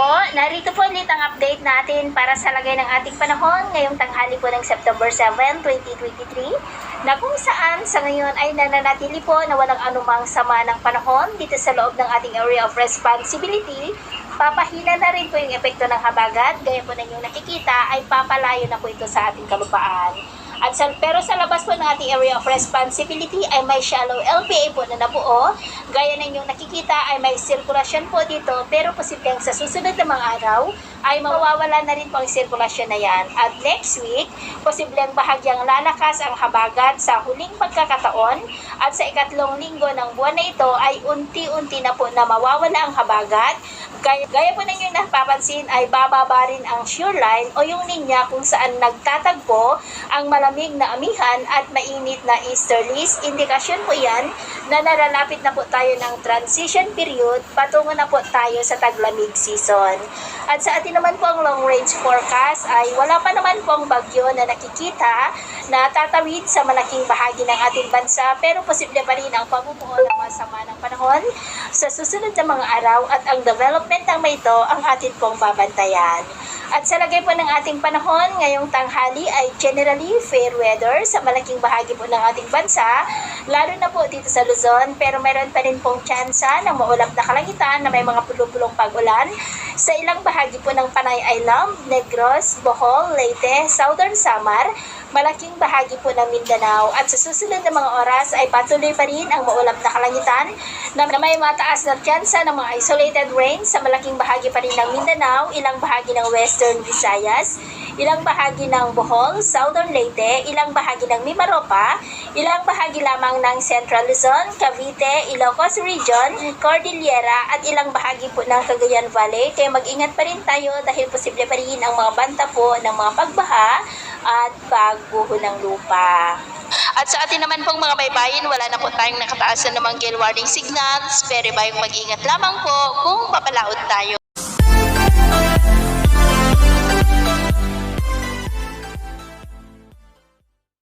Narito po ulit ang update natin para sa lagay ng ating panahon ngayong tanghali po ng September 7, 2023 na kung saan sa ngayon ay nananatili po na walang anumang sama ng panahon dito sa loob ng ating area of responsibility. Papahina na rin po yung epekto ng habagat, gaya po na yung nakikita ay papalayo na po ito sa ating kalupaan. At sa, pero sa labas po ng ating area of responsibility ay may shallow LPA po na nabuo. Gaya ng inyong nakikita ay may sirkulasyon po dito pero posibleng sa susunod na mga araw ay mawawala na rin po ang sirkulasyon na yan. At next week, posibleng bahagyang lalakas ang habagat sa huling pagkakataon at sa ikatlong linggo ng buwan na ito ay unti-unti na po na mawawala ang habagat Gaya, gaya po ninyo napapansin ay bababa rin ang shoreline o yung linya kung saan nagtatagpo ang malamig na amihan at mainit na easterlies. Indikasyon po yan na nalalapit na po tayo ng transition period patungo na po tayo sa taglamig season. At sa atin naman po ang long range forecast ay wala pa naman po ang bagyo na nakikita na tatawid sa malaking bahagi ng ating bansa pero posible pa rin ang pamumuo ng masama ng panahon sa susunod na mga araw at ang development ng may ito ang atin pong babantayan. At sa lagay po ng ating panahon, ngayong tanghali ay generally fair weather sa malaking bahagi po ng ating bansa, lalo na po dito sa Luzon, pero meron pa rin pong tsansa ng maulap na kalangitan na may mga pulong-pulong pag-ulan sa ilang bahagi po ng Panay Island, Negros, Bohol, Leyte, Southern Samar, malaking bahagi po ng Mindanao. At sa susunod na mga oras ay patuloy pa rin ang maulap na kalangitan na may mataas na tsansa ng mga isolated rains sa malaking bahagi pa rin ng Mindanao, ilang bahagi ng Western Visayas, ilang bahagi ng Bohol, Southern Leyte, ilang bahagi ng Mimaropa, ilang bahagi lamang ng Central Luzon, Cavite, Ilocos Region, Cordillera at ilang bahagi po ng Cagayan Valley. Kaya mag-ingat pa rin tayo dahil posible pa rin ang mga banta po ng mga pagbaha at pagbuho ng lupa. At sa atin naman pong mga baybayin, wala na po tayong nakataas na namang gale warning signals, pero bayong mag-ingat lamang po kung papalaot tayo.